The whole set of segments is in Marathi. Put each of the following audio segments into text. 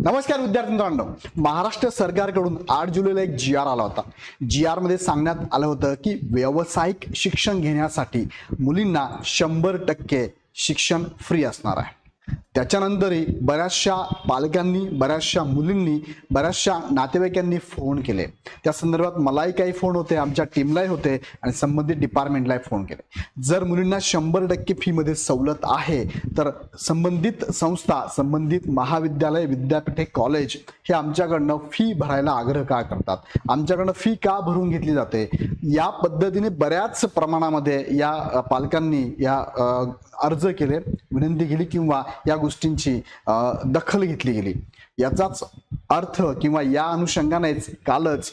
नमस्कार विद्यार्थी मित्रांनो. महाराष्ट्र सरकारकडून आठ जुलैला एक जी आर आला होता. जी आरमध्ये सांगण्यात आलं होतं की व्यावसायिक शिक्षण घेण्यासाठी मुलींना शंभर टक्के शिक्षण फ्री असणार आहे. त्याच्यानंतरही बऱ्याचशा पालकांनी बऱ्याचशा मुलींनी बऱ्याचशा नातेवाईकांनी फोन केले. त्या संदर्भात मलाही काही फोन होते आमच्या टीमलाही होते आणि संबंधित डिपार्टमेंटलाही फोन केले. जर मुलींना शंभर टक्के फीमध्ये सवलत आहे तर संबंधित संस्था संबंधित महाविद्यालय विद्यापीठे कॉलेज हे आमच्याकडनं फी भरायला आग्रह का करतात? आमच्याकडनं फी का भरून घेतली जाते? या पद्धतीने बऱ्याच प्रमाणामध्ये या पालकांनी या अर्ज केले विनंती केली किंवा या गोष्टींची दखल घेतली गेली. याचाच अर्थ किंवा या अनुषंगानेच कालच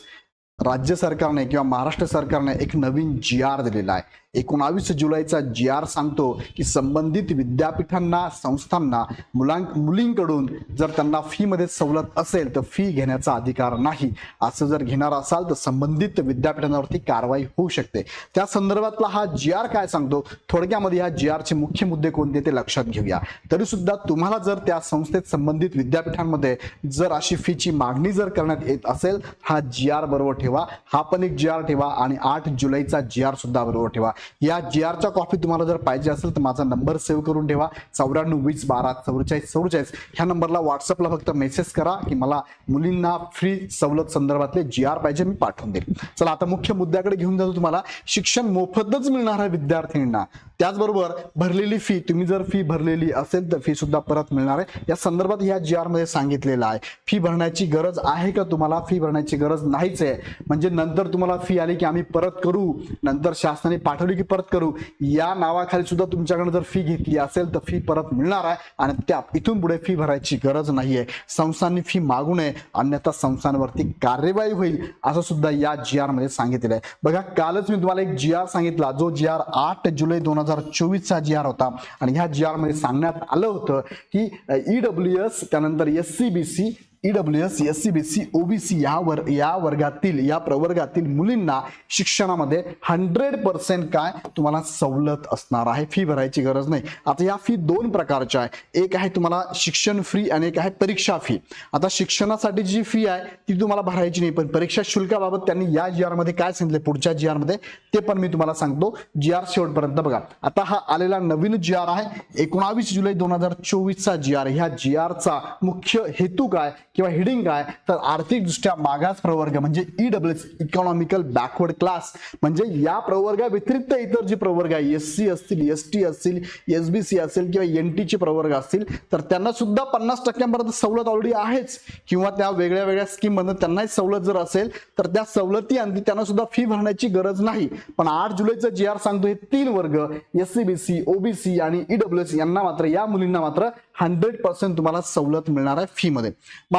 राज्य सरकारने किंवा महाराष्ट्र सरकारने एक नवीन जी आर दिलेला आहे. एकोणावीस जुलैचा जी आर सांगतो की संबंधित विद्यापीठांना संस्थांना मुलां मुलींकडून जर त्यांना फीमध्ये सवलत असेल तर फी घेण्याचा अधिकार नाही. असं जर घेणार असाल तर संबंधित विद्यापीठांवरती कारवाई होऊ शकते. त्या संदर्भातला हा जी आर काय सांगतो? थोडक्यामध्ये ह्या जी आरचे मुख्य मुद्दे कोणते ते लक्षात घेऊया. तरी सुद्धा तुम्हाला जर त्या संस्थेत संबंधित विद्यापीठांमध्ये जर अशी फीची मागणी जर करण्यात येत असेल हा जी आर बरोबर ठेवा. हा पण एक जी आर ठेवा आणि आठ जुलैचा जी आर सुद्धा बरोबर ठेवा. या जी आरचा कॉपी तुम्हाला जर पाहिजे असेल तर माझा नंबर सेव्ह करून ठेवा. चौऱ्याण्णव वीस बारा चौवेचाळीस चौवेचाळीस ह्या नंबरला व्हॉट्सअपला फक्त मेसेज करा की मला मुलींना फ्री सवलत संदर्भातले जी आर पाहिजे मी पाठवून देईल चला आता मुख्य मुद्द्याकडे घेऊन जातो तुम्हाला. शिक्षण मोफतच मिळणार आहे विद्यार्थ्यांना त्याचबरोबर भरलेली फी तुम्ही जर फी भरलेली असेल तर फी सुद्धा परत मिळणार आहे. या संदर्भात या जी आरमध्ये सांगितलेलं आहे. फी भरण्याची गरज आहे का तुम्हाला? फी भरण्याची गरज नाहीच आहे. म्हणजे नंतर तुम्हाला फी आली की आम्ही परत करू. नंतर शासनाने पाठवली की परत करू. या नावाखाली सुद्धा तुमच्याकडे जर फी घेतली असेल तर फी परत मिळणार आहे. आणि त्या इथून पुढे फी भरायची गरज नाहीये. संस्थांनी फी मागू नये. अन्यथा संस्थांवरती कार्यवाही होईल असं सुद्धा या जी आरमध्ये सांगितलेलं आहे. बघा कालच मी तुम्हाला एक जी आर सांगितला. जो जी आर आठ जुलै दोन हजार चोवीसचा जी आर होता. आणि ह्या जी आरमध्ये सांगण्यात आलं होतं की ईडब्ल्यू एस त्यानंतर S C B C EW S S C B C OBC या वर या वर्गातील या प्रवर्गातील मुलींना शिक्षणामध्ये हंड्रेड पर्सेंट काय तुम्हाला सवलत असणार आहे. फी भरायची गरज नाही. आता या फी दोन प्रकारच्या आहे. एक आहे तुम्हाला शिक्षण फ्री आणि एक आहे परीक्षा फी आता शिक्षणासाठी जी फी आहे ती तुम्हाला भरायची नाही पण परीक्षा शुल्काबाबत त्यांनी या जी आरमध्ये काय सांगितले पुढच्या जी आरमध्ये ते पण मी तुम्हाला सांगतो. जी आर शेवटपर्यंत बघा. आता हा आलेला नवीन जी आर आहे. एकोणावीस जुलै दोन हजार चोवीसचा जी आर ह्या जी आरचा मुख्य हेतू काय? किंवा हिडिंग काय तर आर्थिकदृष्ट्या मागास प्रवर्ग म्हणजे EW S economical backward class म्हणजे या प्रवर्गा व्यतिरिक्त इतर जी प्रवर्ग आहे एस सी असतील एस टी असतील एस बी सी असेल किंवा एन टीचे प्रवर्ग असतील तर त्यांना सुद्धा पन्नास टक्क्यांपर्यंत सवलत ऑलरेडी आहेच. किंवा त्या वेगळ्या वेगळ्या स्कीममधून त्यांनाही सवलत जर असेल तर त्या सवलती आणि त्यांना सुद्धा फी भरण्याची गरज नाही. पण आठ जुलैचं जी आर सांगतो हे तीन वर्ग S C B C OBC आणि ईडब्ल्यू एस यांना मात्र या मुलींना मात्र हंड्रेड पर्सेंट तुम्हाला सवलत मिळणार आहे फी मध्ये.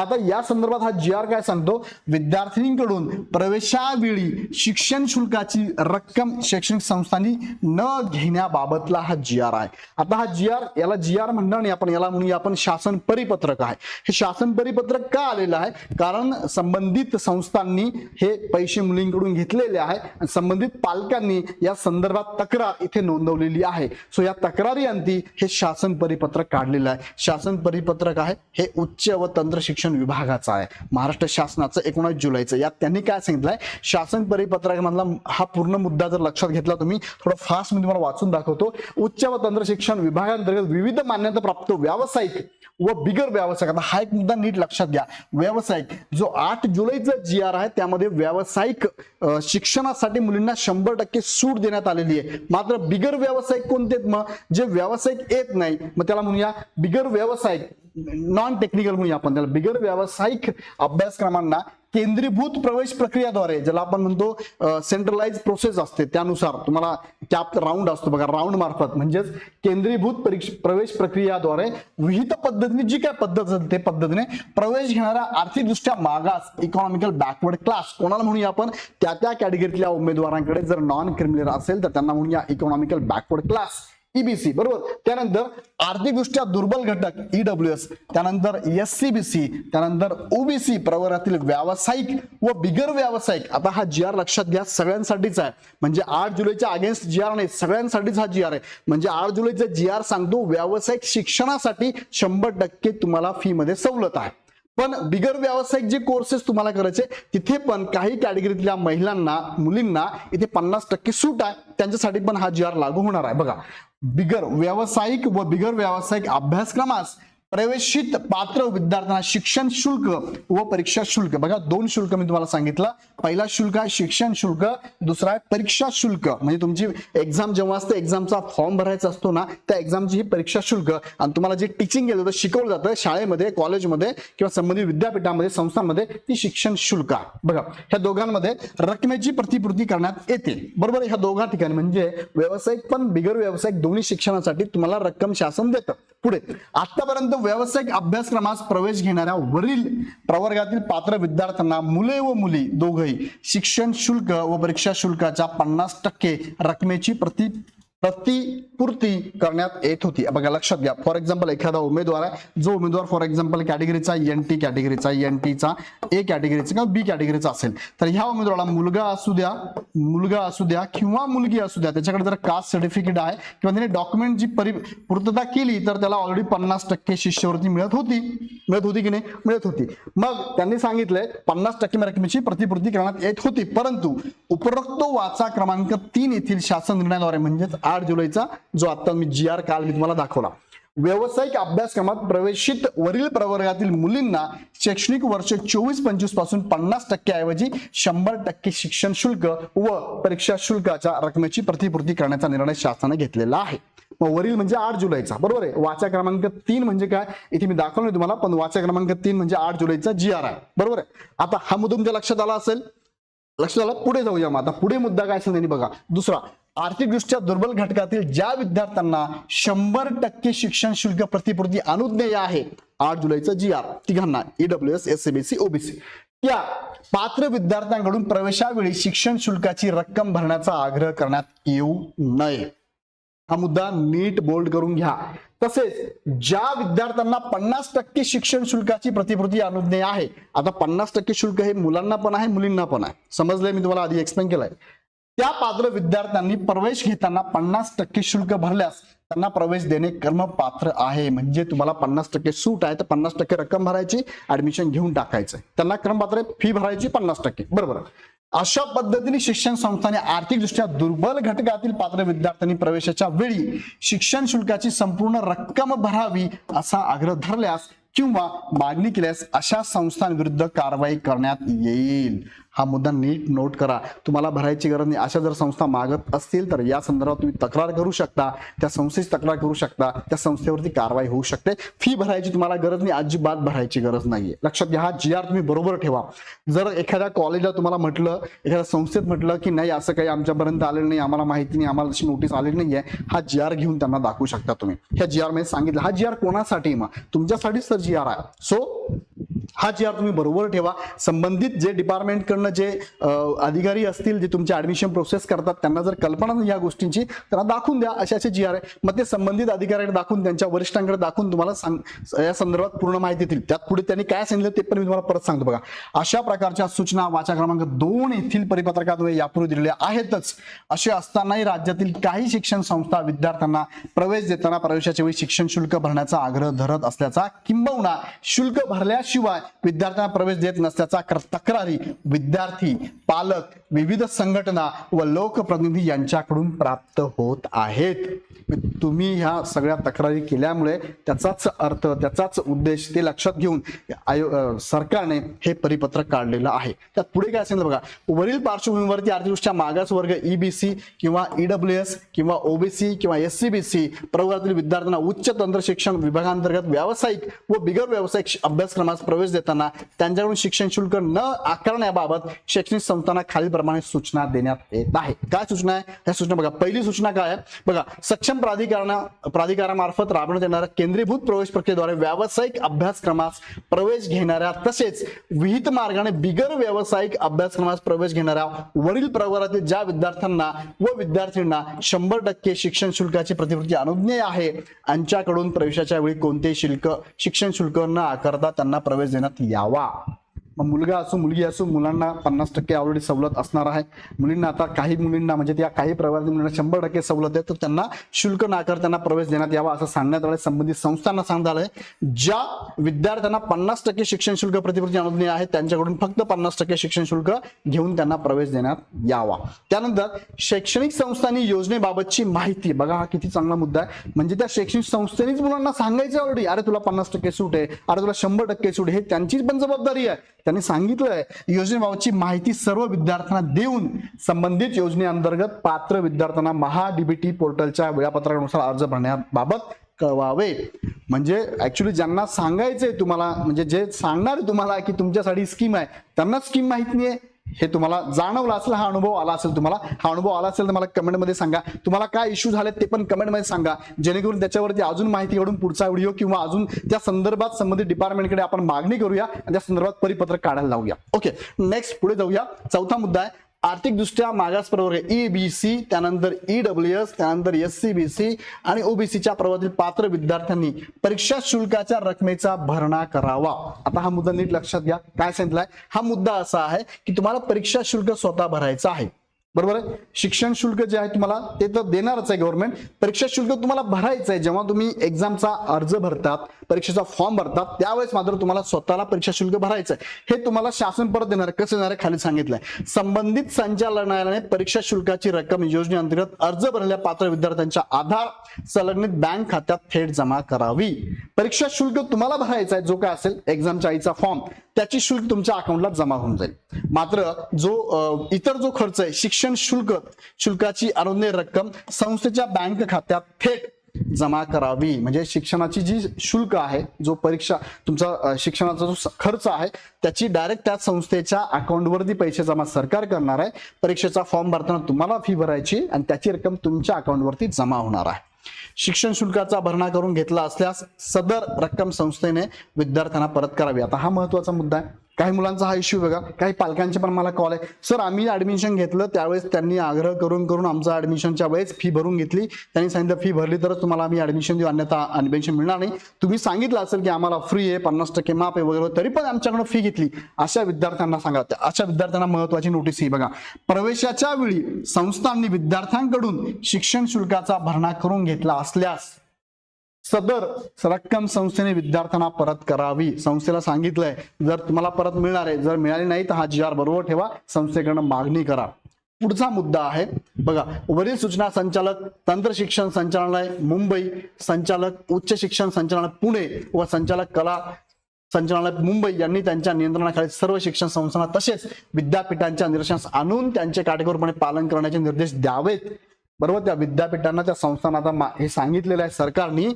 आता या संदर्भात हा जी आर काय सांगतो विद्यार्थिनींकडून प्रवेशावेळी शिक्षण शुल्काची रक्कम शैक्षणिक संस्थांनी न घेण्याबाबतला हा जी आर आहे. आता हा जी आर याला जी आर म्हणणार नाही आपण याला म्हणूया आपण शासन परिपत्रक आहे. हे शासन परिपत्रक का आलेलं आहे? कारण संबंधित संस्थांनी हे पैसे मुलींकडून घेतलेले आहे आणि संबंधित पालकांनी या संदर्भात तक्रार इथे नोंदवलेली आहे. सो या तक्रारी अंती हे शासन परिपत्रक काढलेलं आहे. शासन परिपत्रक आहे हे उच्च व तंत्र शिक्षण विभागाचा आहे. महाराष्ट्र शासनाचं एकोणीस जुलैचं यात त्यांनी काय सांगितलंय? शासन परिपत्रकामधला हा पूर्ण मुद्दा जर लक्षात घेतला तुम्ही थोडं फास्ट मी तुम्हाला वाचून दाखवतो. उच्च व तंत्र शिक्षण विभागांतर्गत विविध मान्यता प्राप्त व्यावसायिक व बिगर व्यावसायिक. आता हा एक मुद्दा नीट लक्षात घ्या. व्यावसायिक जो आठ जुलैचा जी आर आहे त्यामध्ये व्यावसायिक शिक्षणासाठी मुलींना शंभर टक्के सूट देण्यात आलेली आहे. मात्र बिगर व्यावसायिक कोणते आहेत मग? जे व्यावसायिक येत नाही मग त्याला म्हणूया बिगर व्यावसायिक. नॉन टेक्निकल म्हणूया आपण त्याला. बिगर व्यावसायिक अभ्यासक्रमांना केंद्रीभूत प्रवेश प्रक्रियाद्वारे ज्याला आपण म्हणतो सेंट्रलाइज प्रोसेस असते त्यानुसार तुम्हाला कॅप राऊंड असतो बघा राऊंड मार्फत. म्हणजेच केंद्रीभूत परीक्ष प्रवेश प्रक्रियाद्वारे विहित पद्धतीने जी काय पद्धत असेल ते पद्धतीने प्रवेश घेणारा आर्थिकदृष्ट्या मागास इकॉनॉमिकल बॅकवर्ड क्लास कोणाला म्हणूया आपण? त्या त्या कॅटेगरीतल्या उमेदवारांकडे जर नॉन क्रिमिनल असेल तर त्यांना म्हणूया इकॉनॉमिकल बॅकवर्ड क्लास ईबीसी बरोबर? त्यानंतर आर्थिकदृष्ट्या दुर्बल घटक ईडब्ल्यू एस त्यानंतर एस सी बी सी त्यानंतर ओबीसी प्रवर्गातील व्यावसायिक व बिगर व्यावसायिक. आता हा जी आर लक्षात घ्या सगळ्यांसाठीच आहे. म्हणजे आठ जुलैच्या अगेन्स्ट जी आर नाही सगळ्यांसाठीच हा जी आर आहे. म्हणजे आठ जुलैचा जी आर सांगतो व्यावसायिक शिक्षणासाठी शंभर टक्के तुम्हाला फी मध्ये सवलत आहे. पण बिगर व्यावसायिक जे कोर्सेस तुम्हाला करायचे तिथे पण काही कॅटेगरीतल्या महिलांना मुलींना इथे पन्नास टक्के सूट आहे. त्यांच्यासाठी पण हा जी आर लागू होणार आहे. बघा बिगर व्यावसायिक व बिगर व्यावसायिक अभ्यासक्रमास प्रवेशित पात्र विद्यार्थ्यांना शिक्षण शुल्क व परीक्षा शुल्क. बघा दोन शुल्क मी तुम्हाला सांगितलं. पहिला शुल्क आहे शिक्षण शुल्क दुसरा आहे परीक्षा शुल्क. म्हणजे तुमची एक्झाम जेव्हा असते एक्झामचा फॉर्म भरायचा असतो ना त्या एक्झामची ही परीक्षा शुल्क. आणि तुम्हाला जे टीचिंग केलं जातं शिकवलं जातं शाळेमध्ये कॉलेजमध्ये किंवा संबंधित विद्यापीठामध्ये संस्थांमध्ये ती शिक्षण शुल्क बघा ह्या दोघांमध्ये रकमेची प्रतिपूर्ती करण्यात येते. बरोबर ह्या दोघा ठिकाणी म्हणजे व्यावसायिक पण बिगर व्यावसायिक दोन्ही शिक्षणासाठी तुम्हाला रक्कम शासन देतं. पुढे आतापर्यंत व्यावसायिक अभ्यासक्रमास प्रवेश घेणाऱ्या वरील प्रवर्गातील पात्र विद्यार्थ्यांना मुले व मुली दोघही शिक्षण शुल्क व परीक्षा शुल्काच्या पन्नास टक्के रकमेची प्रति प्रतिपूर्ती करण्यात येत होती. बघा लक्षात घ्या. फॉर एक्झाम्पल एखादा उमेदवार आहे. जो उमेदवार फॉर एक्झाम्पल कॅटेगरीचा एन टी कॅटेगरीचा एन टीचा ए कॅटेगरीचा किंवा बी कॅटेगरीचा असेल तर ह्या उमेदवाराला मुलगा असू द्या मुलगा असू द्या किंवा मुलगी असू द्या त्याच्याकडे जर कास्ट सर्टिफिकेट आहे किंवा त्याने डॉक्युमेंट जी परि पूर्तता केली तर त्याला ऑलरेडी पन्नास टक्के शिष्यवृत्ती मिळत होती. मिळत होती की नाही? मिळत होती. मग त्यांनी सांगितलंय पन्नास टक्के रकमेची प्रतिपूर्ती करण्यात येत होती. परंतु उपरोक्त वाचा क्रमांक तीन येथील शासन निर्णयाद्वारे म्हणजेच आठ जुलैचा जो आता मी जी आर काल मी तुम्हाला दाखवला. व्यावसायिक अभ्यासक्रमात प्रवेशित वरील प्रवर्गातील मुलींना शैक्षणिक वर्ष चोवीस पंचवीसपासून पन्नास टक्के ऐवजी शंभर टक्के शिक्षण शुल्क व परीक्षा शुल्काच्या रकमेची प्रतिपूर्ती करण्याचा निर्णय शासनाने घेतलेला आहे. मग वरील म्हणजे आठ जुलैचा बरोबर आहे? वाचा क्रमांक तीन म्हणजे काय? इथे मी दाखवलं तुम्हाला पण वाचा क्रमांक तीन म्हणजे आठ जुलैचा जी आर आहे. बरोबर आहे? आता हा मुद्दा तुमच्या लक्षात आला असेल? लक्षात आला? पुढे जाऊया मग. आता पुढे मुद्दा काय असेल त्यांनी बघा. दुसरा आर्थिकदृष्ट्या दुर्बल घटकातील ज्या विद्यार्थ्यांना शंभर टक्के शिक्षण शुल्क प्रतिपूर्ती अनुज्ञेय आहे आठ जुलैचा जी आर तिघांना EW S S CBC OBC या पात्र विद्यार्थ्यांकडून प्रवेशावेळी शिक्षण शुल्काची रक्कम भरण्याचा आग्रह करण्यात येऊ नये. हा मुद्दा नीट बोल्ड करून घ्या. तसेच ज्या विद्यार्थ्यांना पन्नास टक्के शिक्षण शुल्काची प्रतिपूर्ती अनुज्ञेय आहे आता पन्नास टक्के शुल्क हे मुलांना पण आहे मुलींना पण आहे. समजलंय मी तुम्हाला आधी एक्सप्लेन केलंय. त्या पात्र विद्यार्थ्यांनी प्रवेश घेताना पन्नास टक्के शुल्क भरल्यास त्यांना प्रवेश देणे कर्मपात्र आहे. म्हणजे तुम्हाला पन्नास टक्के सूट आहे तर पन्नास टक्के रक्कम भरायची ऍडमिशन घेऊन टाकायचं त्यांना कर्मपात्र फी भरायची पन्नास टक्के. बरोबर. अशा पद्धतीने शिक्षण संस्थाने आर्थिकदृष्ट्या दुर्बल घटकातील पात्र विद्यार्थ्यांनी प्रवेशाच्या वेळी शिक्षण शुल्काची संपूर्ण रक्कम भरावी असा आग्रह धरल्यास किंवा मागणी केल्यास अशा संस्थांविरुद्ध कारवाई करण्यात येईल. हा मुद्दा नीट नोट करा. तुम्हाला भरायची गरज नाही. अशा जर संस्था मागत असतील तर या संदर्भात तुम्ही तक्रार करू शकता. त्या संस्थेची तक्रार करू शकता. त्या संस्थेवरती कारवाई होऊ शकते. फी भरायची तुम्हाला गरज नाही. अजिबात भरायची गरज नाहीये. लक्षात घ्या हा जी आर तुम्ही बरोबर ठेवा. जर एखाद्या कॉलेजला तुम्हाला म्हटलं एखाद्या संस्थेत म्हटलं की नाही असं काही आमच्यापर्यंत आलेलं नाही आम्हाला माहिती नाही आम्हाला अशी नोटीस आलेली नाहीये हा जी आर घेऊन त्यांना दाखवू शकता तुम्ही. ह्या जी आरमध्ये सांगितलं. हा जी आर कोणासाठी मग? तुमच्यासाठीच तर जी आर आहे. सो हा जी आर तुम्ही बरोबर ठेवा. संबंधित जे डिपार्टमेंटकडनं कडनं जे अधिकारी असतील जे तुमच्या ऍडमिशन प्रोसेस करतात त्यांना जर कल्पना या गोष्टींची त्यांना दाखवून द्या. असे असे जी आर आहे. मग ते संबंधित अधिकाऱ्यांकडे दाखवून त्यांच्या वरिष्ठांकडे दाखवून तुम्हाला सांग या संदर्भात पूर्ण माहिती देतील. त्यात पुढे त्यांनी काय सांगितलं ते पण मी तुम्हाला परत सांगतो बघा. अशा प्रकारच्या सूचना वाचा क्रमांक दोन येथील परिपत्रकाद्वारे यापूर्वी दिलेल्या आहेतच. असे असतानाही राज्यातील काही शिक्षण संस्था विद्यार्थ्यांना प्रवेश देताना प्रवेशाच्या वेळी शिक्षण शुल्क भरण्याचा आग्रह धरत असल्याचा किंबहुना शुल्क भरल्याशिवाय विद्यार्थ्यांना प्रवेश देत नसल्याचा तक्रारी विद्या विद्यार्थी पालक विविध संघटना व लोकप्रतिनिधी यांच्याकडून प्राप्त होत आहेत. तुम्ही ह्या सगळ्या तक्रारी केल्यामुळे त्याचाच अर्थ त्याचाच उद्देश ते लक्षात घेऊन आयो सरकारने हे परिपत्रक काढलेलं आहे. त्यात पुढे काय असेल बघा वरील पार्श्वभूमीवरती आर्थिकदृष्ट्या मागास वर्ग ईबीसी किंवा ईडब्ल्यू एस किंवा ओबीसी किंवा एस सी बी सी प्रवर्गातील विद्यार्थ्यांना उच्च तंत्र शिक्षण विभागांतर्गत व्यावसायिक व बिगर व्यावसायिक अभ्यासक्रमास प्रवेश देताना त्यांच्याकडून शिक्षण शुल्क न आकारण्याबाबत शैक्षणिक संस्थांना खालीलप्रमाणे सूचना देण्यात येत आहे. काय सूचना आहे? त्या सूचना बघा. पहिली सूचना काय आहे? बघा सक्षम प्राधिकरणा प्राधिकारामार्फत राबवण्यात येणाऱ्या केंद्रीभूत प्रवेश प्रक्रियेद्वारे व्यावसायिक अभ्यासक्रमास प्रवेश घेणाऱ्या तसेच विहित मार्गाने बिगर व्यावसायिक अभ्यासक्रमास प्रवेश घेणाऱ्या वरील प्रवर्गातील ज्या विद्यार्थ्यांना व विद्यार्थ्यांना शंभर टक्के शिक्षण शुल्काची प्रतिपूर्ती अनुज्ञेय आहे यांच्याकडून प्रवेशाच्या वेळी कोणतेही शुल्क शिक्षण शुल्क न आकारता त्यांना प्रवेश देण्यात यावा. मग मुलगा असो मुलगी असो मुलांना पन्नास टक्के ऑलरेडी सवलत असणार आहे. मुलींना आता काही मुलींना म्हणजे त्या काही प्रवासी मुलींना शंभर टक्के सवलत आहे तर त्यांना शुल्क नाकार त्यांना प्रवेश देण्यात यावा असं सांगण्यात आलं संबंधित संस्थांना सांगण्यात आलंय. ज्या विद्यार्थ्यांना पन्नास टक्के शिक्षण शुल्क प्रतिपूर्ती अनुज्ञा आहे त्यांच्याकडून फक्त पन्नास टक्के शिक्षण शुल्क घेऊन त्यांना प्रवेश देण्यात यावा. त्यानंतर शैक्षणिक संस्थांनी योजनेबाबतची माहिती. बघा हा किती चांगला मुद्दा आहे. म्हणजे त्या शैक्षणिक संस्थेनेच मुलांना सांगायचं ऑलरेडी अरे तुला पन्नास टक्के सूट आहे. अरे तुला शंभर टक्के सूट हे त्यांचीच पण जबाबदारी आहे. त्यांनी सांगितलं आहे योजनेबाबतची माहिती सर्व विद्यार्थ्यांना देऊन संबंधित योजनेअंतर्गत पात्र विद्यार्थ्यांना महाडीबीटी पोर्टलच्या वेळापत्रकानुसार अर्ज भरण्याबाबत कळवावे. म्हणजे ऍक्च्युली ज्यांना सांगायचंय तुम्हाला म्हणजे जे सांगणार तुम्हाला की तुमच्यासाठी स्कीम आहे त्यांना स्कीम माहीत आहे हे तुम्हाला जाणवलं असेल हा अनुभव आला असेल तुम्हाला. हा अनुभव आला असेल तर मला कमेंटमध्ये सांगा. तुम्हाला काय इश्यू झाले ते पण कमेंटमध्ये सांगा. जेणेकरून त्याच्यावरती अजून माहिती घडून पुढचा व्हिडिओ किंवा अजून त्या संदर्भात संबंधित डिपार्टमेंटकडे आपण मागणी करूया आणि त्या संदर्भात परिपत्रक काढायला लावूया. ओके नेक्स्ट पुढे जाऊया. चौथा मुद्दा आहे आर्थिकदृष्ट्या मागास प्रवर्ग ई बी सी त्यानंतर ई डब्ल्यू एस त्यानंतर एस सी बी सी आणि ओबीसीच्या प्रवर्गातील पात्र विद्यार्थ्यांनी परीक्षा शुल्काच्या रकमेचा भरणा करावा. आता हा मुद्दा नीट लक्षात घ्या. काय सांगितलंय? हा मुद्दा असा आहे की तुम्हाला परीक्षा शुल्क स्वतः भरायचं आहे. बरोबर आहे? शिक्षण शुल्क जे आहे तुम्हाला ते तर देणारच आहे गव्हर्नमेंट परीक्षा शुल्क तुम्हाला भरायचं आहे. जेव्हा तुम्ही एक्झामचा अर्ज भरतात परीक्षेचा फॉर्म भरतात. त्यावेळेस मात्र तुम्हाला स्वतःला परीक्षा शुल्क भरायचं आहे हे तुम्हाला शासन परत देणार कसं देणार आहे खाली सांगितलंय. संबंधित संचालनालयाने परीक्षा शुल्काची रक्कम योजनेअंतर्गत अर्ज भरलेल्या पात्र विद्यार्थ्यांच्या आधार संलग्नित बँक खात्यात थेट जमा करावी. परीक्षा शुल्क तुम्हाला भरायचा आहे जो काय असेल एक्झामच्या आईचा फॉर्म त्याची शुल्क तुमच्या अकाउंटला जमा होऊन जाईल. मात्र जो इतर जो खर्च आहे शिक्षण शुल्क शुल्काची अनुज्ञेय रक्कम संस्थेच्या बँक खात्यात थेट जमा करावी. म्हणजे शिक्षणाची जी शुल्क आहे जो परीक्षा तुमचा शिक्षणाचा जो स- खर्च आहे त्याची डायरेक्ट त्या संस्थेच्या अकाउंटवरती पैसे जमा सरकार करणार आहे. परीक्षेचा फॉर्म भरताना तुम्हाला फी भरायची आणि त्याची रक्कम तुमच्या अकाउंटवरती जमा होणार आहे. शिक्षण शुल्काचा भरणा करून घेतला असल्यास सदर रक्कम संस्थेने विद्यार्थ्यांना परत करावी. आता हा महत्त्वाचा मुद्दा आहे. काही मुलांचा हा इश्यू बघा. काही पालकांचे पण मला कॉल आहे. सर आम्ही ऍडमिशन घेतलं त्यावेळेस त्यांनी आग्रह करून करून आमचं ऍडमिशनच्या वेळेस फी भरून घेतली. त्यांनी सांगितलं फी भरली तरच तुम्हाला आम्ही ऍडमिशन देऊ अन्यथा ऍडमिशन मिळणार नाही. तुम्ही सांगितलं असेल की आम्हाला फ्री आहे पन्नास टक्के माप आहे वगैरे तरी पण आमच्याकडून फी घेतली. अशा विद्यार्थ्यांना सांगा. त्या- अशा विद्यार्थ्यांना महत्वाची नोटीस ही बघा. प्रवेशाच्या वेळी संस्थांनी विद्यार्थ्यांकडून शिक्षण शुल्काचा भरणा करून घेतला असल्यास सदर रक्कम संस्थेने विद्यार्थ्यांना परत करावी. संस्थेला सांगितलंय जर तुम्हाला परत मिळणार आहे जर मिळाली नाही तर हा जी आर बरोबर ठेवा संस्थेकडनं मागणी करा. पुढचा मुद्दा आहे बघा वरील सूचना संचालक तंत्र शिक्षण संचालनालय मुंबई संचालक उच्च शिक्षण संचालनालय पुणे व संचालक कला संचालनालय मुंबई यांनी त्यांच्या नियंत्रणाखाली सर्व शिक्षण संस्थांना तसेच विद्यापीठांच्या निदर्शनास आणून त्यांचे काटेकोरपणे पालन करण्याचे निर्देश द्यावेत. बरोबर? त्या विद्यापीठांना त्या संस्थांना आता हे सांगितलेलं आहे सरकारने.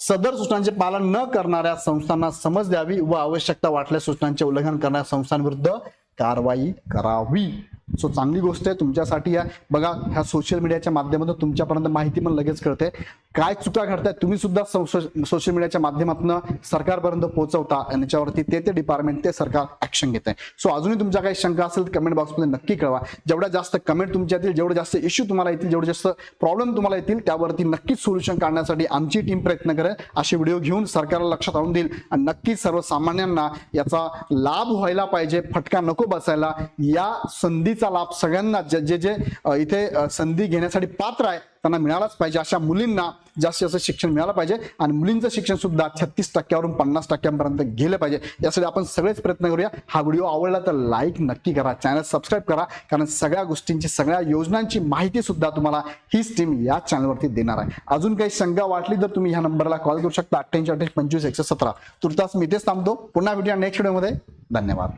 सदर सूचनांचे पालन न करणाऱ्या संस्थांना समज द्यावी व आवश्यकता वाटल्या सूचनांचे उल्लंघन करणाऱ्या संस्थांविरुद्ध कारवाई करावी. सो चांगली गोष्ट आहे तुमच्यासाठी या. बघा ह्या सोशल मीडियाच्या माध्यमातून तुमच्यापर्यंत माहिती पण लगेच कळते. काय चुका घडतायत तुम्ही सुद्धा सोशल मीडियाच्या माध्यमातून सरकारपर्यंत पोहोचवता आणि याच्यावरती ते ते डिपार्टमेंट ते सरकार ऍक्शन घेत आहे. सो अजूनही तुमच्या काही शंका असेल कमेंट बॉक्समध्ये नक्की कळवा. जेवढ्या जास्त कमेंट तुमच्या येतील जेवढे जास्त इश्यू तुम्हाला येतील जेवढे जास्त प्रॉब्लेम तुम्हाला येतील त्यावरती नक्कीच सोल्युशन काढण्यासाठी आमची टीम प्रयत्न करेल. असे व्हिडिओ घेऊन सरकारला लक्षात आणून देईल. आणि नक्कीच सर्वसामान्यांना याचा लाभ व्हायला पाहिजे. फटका नको बसायला. या संधीचा लाभ सगळ्यांना जे जे जे इथे संधी घेण्यासाठी पात्र आहे त्यांना मिळालाच पाहिजे. अशा मुलींना जास्तीत जास्त शिक्षण मिळालं पाहिजे. आणि मुलींचं शिक्षण सुद्धा छत्तीस टक्क्यावरून पन्नास टक्क्यांपर्यंत गेलं पाहिजे. यासाठी आपण सगळेच प्रयत्न करूया. हा व्हिडिओ आवडला तर लाईक नक्की करा. चॅनल सबस्क्राईब करा. कारण सगळ्या गोष्टींची सगळ्या योजनांची माहिती सुद्धा तुम्हाला हीच टीम या चॅनलवरती देणार आहे. अजून काही शंका वाटली तर तुम्ही ह्या नंबरला कॉल करू शकता. अठ्ठ्याऐंशी अठ्ठ्याऐंशी पंचवीस एकशे सतरा. तुर्तास मी इथेच थांबतो. पुन्हा भेटूया नेक्स्ट व्हिडिओमध्ये धन्यवाद.